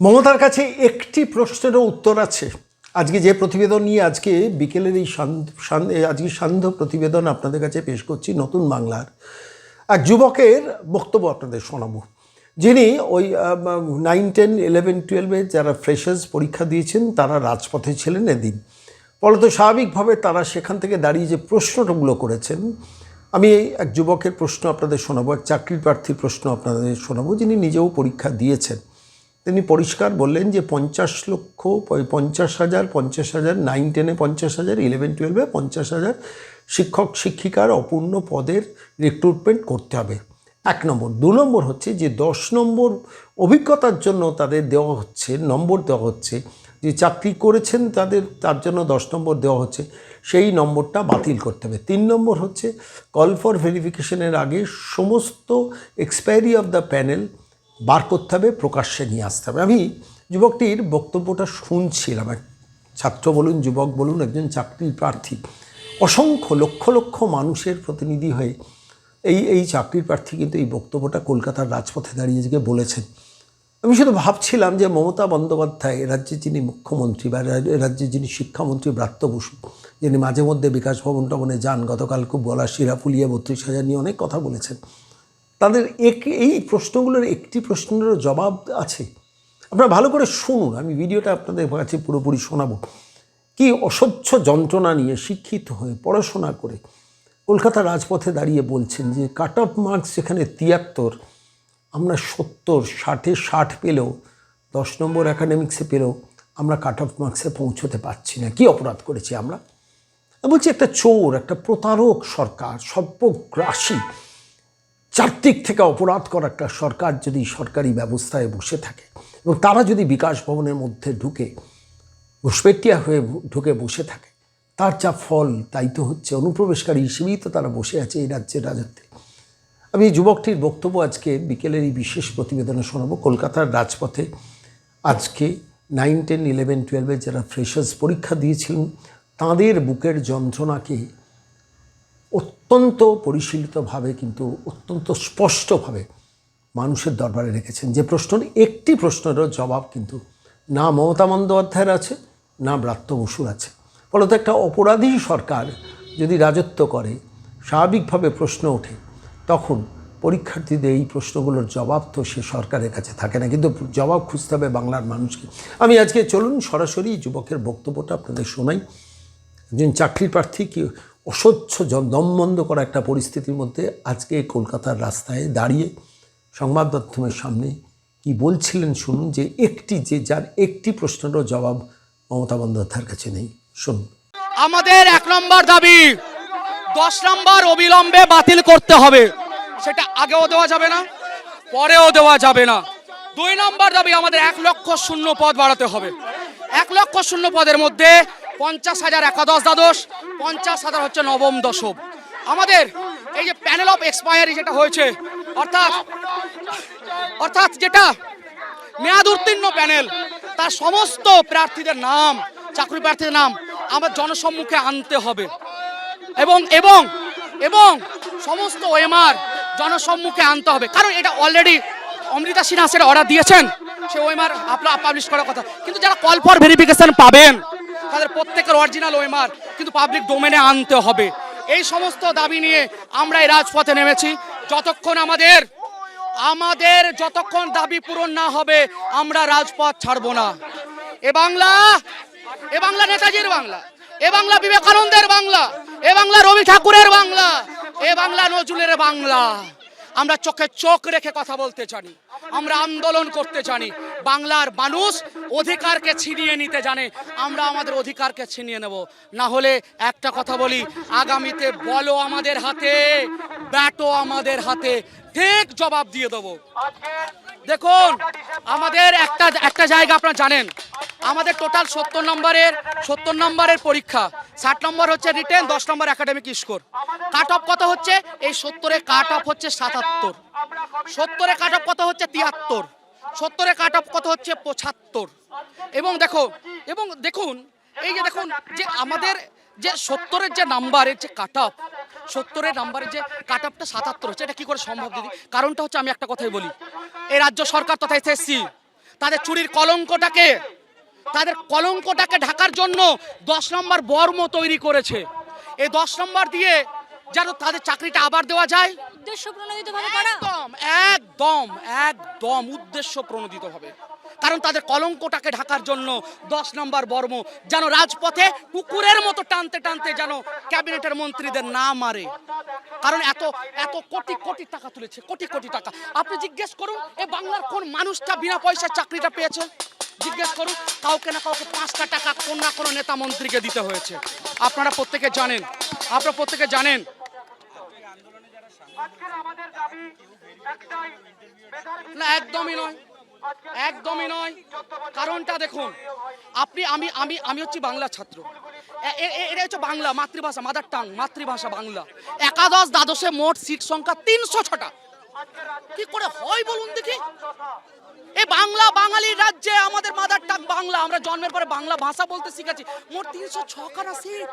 মমতার কাছে একটি প্রশ্নেরও উত্তর আছে। আজকে যে প্রতিবেদন নিয়ে আজকে বিকেলের এই আজকে সান্ধ্য প্রতিবেদন আপনাদের কাছে পেশ করছি নতুন বাংলার। এক যুবকের বক্তব্য আপনাদের শোনাবো। যিনি ওই নাইন, টেন, ইলেভেন, টুয়েলভে যারা ফ্রেশার্স পরীক্ষা দিয়েছেন, তারা রাজপথে ছিলেন এদিন। ফলত স্বাভাবিকভাবে তারা সেখান থেকে দাঁড়িয়ে যে প্রশ্নগুলো করেছেন, আমি এক যুবকের প্রশ্ন আপনাদের শোনাবো, এক চাকরির প্রার্থীর প্রশ্ন আপনাদের শোনাবো, যিনি নিজেও পরীক্ষা দিয়েছেন। তিনি পরিষ্কার বললেন যে পঞ্চাশ লক্ষ, পঞ্চাশ হাজার পঞ্চাশ হাজার নাইন টেনে পঞ্চাশ হাজার ইলেভেন টুয়েলভে পঞ্চাশ হাজার শিক্ষক, শিক্ষিকার অপূর্ণ পদের রিক্রুটমেন্ট করতে হবে। এক নম্বর। দু নম্বর হচ্ছে যে দশ নম্বর অভিজ্ঞতার জন্য তাদের দেওয়া হচ্ছে, নম্বর দেওয়া হচ্ছে, যে চাকরি করেছেন তাদের, তার জন্য দশ নম্বর দেওয়া হচ্ছে, সেই নম্বরটা বাতিল করতে হবে। তিন নম্বর হচ্ছে কল ফর ভেরিফিকেশনের আগে সমস্ত এক্সপায়ারি অফ দ্য প্যানেল বার করতে হবে, প্রকাশ্যে নিয়ে আসতে হবে। আমি যুবকটির বক্তব্যটা শুনছিলাম। এক ছাত্র বলুন, যুবক বলুন, একজন চাকরির প্রার্থী। অসংখ্য লক্ষ লক্ষ মানুষের প্রতিনিধি হয়ে এই এই চাকরির প্রার্থী কিন্তু এই বক্তব্যটা কলকাতার রাজপথে দাঁড়িয়ে আজকে বলেছেন। আমি শুধু ভাবছিলাম যে মমতা বন্দ্যোপাধ্যায়, রাজ্যে যিনি মুখ্যমন্ত্রী বা রাজ্যে যিনি শিক্ষামন্ত্রী ব্রাত্য বসু, যিনি মাঝে মধ্যে বিকাশ ভবন টবনে যান, গতকাল খুব গলা শিরা ফুলিয়ে বত্রিশ হাজার নিয়ে অনেক কথা বলেছেন। তাদের এক এই প্রশ্নগুলোর একটি প্রশ্নেরও জবাব আছে। আপনারা ভালো করে শুনুন, আমি ভিডিওটা আপনাদের কাছে পুরোপুরি শোনাবো। কি অসহ্য যন্ত্রণা নিয়ে শিক্ষিত হয়ে পড়াশোনা করে কলকাতা রাজপথে দাঁড়িয়ে বলছেন যে, কাট অফ মার্কস যেখানে তিয়াত্তর, আমরা সত্তর, ষাটে ষাট পেলেও, দশ নম্বর অ্যাকাডেমিক্সে পেলেও, আমরা কাট অফ মার্কসে পৌঁছতে পারছি না। কি অপরাধ করেছি আমরা? বলছি, একটা চোর, একটা প্রতারক সরকার সর্বগ্রাসী চারদিক থেকে অপরাধ করা একটা সরকার যদি সরকারি ব্যবস্থায় বসে থাকে এবং তারা যদি বিকাশ ভবনের মধ্যে ঢুকে ঘুষপেটিয়া হয়ে ঢুকে বসে থাকে, তার যা ফল, তাই তো হচ্ছে। অনুপ্রবেশকারী হিসেবেই তো তারা বসে আছে এই রাজ্যের রাজত্বে। আমি যুবকটির বক্তব্য আজকে বিকেলের এই বিশেষ প্রতিবেদনে শোনাবো। কলকাতার রাজপথে আজকে নাইন, টেন, ইলেভেন, টুয়েলভে যারা ফ্রেশার্স পরীক্ষা দিয়েছিলেন, তাদের বুকের যন্ত্রণাকে অত্যন্ত পরিশীলিতভাবে কিন্তু অত্যন্ত স্পষ্টভাবে মানুষের দরবারে রেখেছেন। যে প্রশ্নের একটি প্রশ্নেরও জবাব কিন্তু না মমতা বন্দ্যোপাধ্যায়ের আছে, না ব্রাত্য বসুর আছে। ফলত একটা অপরাধী সরকার যদি রাজত্ব করে, স্বাভাবিকভাবে প্রশ্ন ওঠে, তখন পরীক্ষার্থীদের এই প্রশ্নগুলোর জবাব তো সে সরকারের কাছে থাকে না। কিন্তু জবাব খুঁজতে হবে বাংলার মানুষকে। আমি আজকে চলুন সরাসরি যুবকের বক্তব্যটা আপনাদের শোনাই। একজন চাকরির প্রার্থী কি অসহ্য দমবন্ধ করা একটা পরিস্থিতির মধ্যে আজকে কলকাতার রাস্তায় দাঁড়িয়ে সংবাদ মাধ্যমের সামনে কি বলছিলেন শুনুন যে একটি যে যার একটি প্রশ্নেরও জবাব মমতা বন্দ্যোপাধ্যায়ের কাছে নেই। শুনুন। আমাদের এক নম্বর দাবি, দশ নম্বর অবিলম্বে বাতিল করতে হবে। সেটা আগেও দেওয়া যাবে না, পরেও দেওয়া যাবে না। দুই নম্বর দাবি, আমাদের এক লক্ষ শূন্য পদ বাড়াতে হবে। এক লক্ষ শূন্য পদের মধ্যে পঞ্চাশ হাজার একাদশ দ্বাদশ, পঞ্চাশ হাজার হচ্ছে নবম দশম। আমাদের এই যে প্যানেল অফ এক্সপায়ারি যেটা হয়েছে, অর্থাৎ অর্থাৎ যেটা মেয়াদ উত্তীর্ণ প্যানেল তার সমস্ত প্রার্থীদের নাম, চাকরি প্রার্থীদের নাম আমার জনসম্মুখে আনতে হবে। এবং এবং এবং সমস্ত ওএমআর জনসম্মুখে আনতে হবে। কারণ এটা অলরেডি অমৃতা সিনহা সেটা অর্ডার দিয়েছেন, সে ওএমআর আপনার পাবলিশ করার কথা। কিন্তু যারা কল ফর ভেরিফিকেশন পাবেন তাদের প্রত্যেকের অরিজিনাল ওএমআর কিন্তু পাবলিক ডোমেনে আনতে হবে। এই সমস্ত দাবি নিয়ে আমরা এই রাজপথে নেমেছি। যতক্ষণ আমাদের আমাদের যতক্ষণ দাবি পূরণ না হবে, আমরা রাজপথ ছাড়বো না। এ বাংলা এ বাংলা নেতাজির বাংলা, এ বাংলা বিবেকানন্দের বাংলা, এ বাংলা রবি ঠাকুরের বাংলা, এ বাংলা নজরুলের বাংলা। আমরা চোখে চোখ রেখে কথা বলতে জানি, আমরা আন্দোলন করতে জানি, বাংলার মানুষ অধিকারকে ছিনিয়ে নিতে জানে, আমরা আমাদের অধিকারকে ছিনিয়ে নেব। না হলে একটা কথা বলি, আগামীতে বলো আমাদের হাতে, ব্যাটও আমাদের হাতে, ঠিক জবাব দিয়ে দেবো। দেখুন, আমাদের একটা একটা জায়গা আপনারা জানেন আমাদের টোটাল সত্তর নম্বরের সত্তর নম্বরের পরীক্ষা। ষাট নম্বর হচ্ছে রিটেন দশ number academic score cut off কত হচ্ছে? এই সত্তরে কাট অফ হচ্ছে সাতাত্তর। সত্তরে কাট অফ কত হচ্ছে? তিয়াত্তর। সত্তরে কাট অফ কত হচ্ছে? পঁচাত্তর। এবং দেখো, এবং দেখুন, এই যে দেখুন, যে আমাদের যে সত্তরের যে নাম্বারের যে কাট অফ সত্তরের নাম্বারের যে কাট অফটা সাতাত্তর হচ্ছে, এটা কী করে সম্ভব দিদি? কারণটা হচ্ছে আমি একটা কথাই বলি। এই রাজ্য সরকার তথা এসএসসি তাদের চুরির কলঙ্কটাকে তাদের কলঙ্কটাকে ঢাকার জন্য দশ নম্বর বর্ম তৈরি করেছে। এই দশ নম্বর দিয়ে যেন তাদের চাকরিটা আবার দেওয়া যায়। উদ্দেশ্য প্রণোদিত করা একদম একদম একদম উদ্দেশ্য প্রণোদিত হবে। কারণ তাদের কলঙ্কটাকে ঢাকার জন্য দশ নম্বর বর্ম যেন রাজপথে কুকুরের মতো টানতে টানতে যেন ক্যাবিনেটের মন্ত্রীদের না মারে। কারণ এত এত কোটি কোটি টাকা তুলেছে কোটি কোটি টাকা। আপনি জিজ্ঞেস করুন এ বাংলার কোন মানুষটা বিনা পয়সার চাকরিটা পেয়েছে? জিজ্ঞেস করুন কাউকে না কাউকে পাঁচটা টাকা কোন না কোনো নেতা মন্ত্রীকে দিতে হয়েছে। আপনারা প্রত্যেকে জানেন আপনারা প্রত্যেকে জানেন। না একদমই নয় একদমই নয়। কারণটা দেখুন আপনি আমি আমি আমি হচ্ছি বাংলা ছাত্র। এটা হচ্ছে বাংলা মাতৃভাষা মাদার টাং মাতৃভাষা বাংলা। একাদশ দ্বাদশে মোট সিট সংখ্যা তিনশো ছটা। কি করে হয় বলুন দেখি? এ বাংলা বাঙালির রাজ্যে আমাদের মাদার টাং বাংলা। আমরা জন্মের পরে বাংলা ভাষা বলতে শিখেছি। মোট তিনশো ছখানা সিট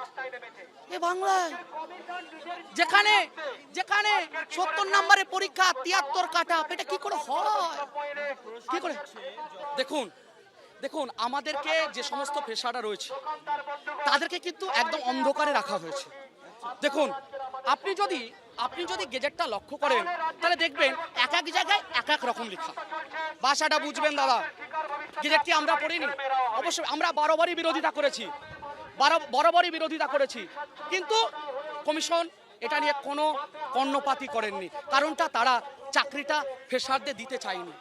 এ বাংলায়। যেখানে যেখানে সত্তর নম্বরে পরীক্ষা, তিয়াত্তর কাটা। এটা কি করে হয়? কি করে? দেখুন দেখুন, আমাদেরকে যে সমস্ত পেশাটা রয়েছে, তাদেরকে কিন্তু একদম অন্ধকারে রাখা হয়েছে। দেখুন আপনি যদি আপনি যদি গেজেটটা লক্ষ্য করেন, তাহলে দেখবেন এক এক জায়গায় এক এক রকম লেখা। ভাষাটা বুঝবেন দাদা। গেজেটটি আমরা পড়িনি। অবশ্যই আমরা বারোবারই বিরোধিতা করেছি। বারো, বরাবরই বিরোধিতা করেছি। কিন্তু কমিশন এটা নিয়ে কোনো কর্ণপাতি করেননি। কারণটা তারা চাকরিটা ফেসারদের দিতে চায়নি।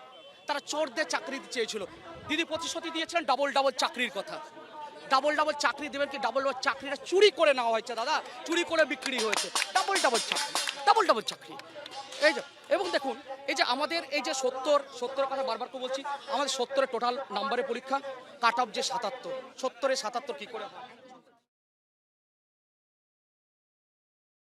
তারা চোরদের চাকরি চেয়েছিল। দিদি প্রতিশ্রুতি দিয়েছিলেন ডাবল ডাবল চাকরির কথা। ডাবল ডাবল চাকরি দেবেন কি? ডাবল ডাবল চাকরিটা চুরি করে নেওয়া হয়েছে, দাদা। চুরি করে বিক্রি হয়েছে। ডাবল ডাবল চাকরি ডাবল ডাবল চাকরি। এই যে, এবং দেখুন, এই যে আমাদের এই যে সত্তর, সত্তরের কথা বারবার করে বলছি, আমাদের সত্তরের টোটাল নাম্বারের পরীক্ষা কাট অফ যে সাতাত্তর সত্তরে সাতাত্তর কি করে হয়?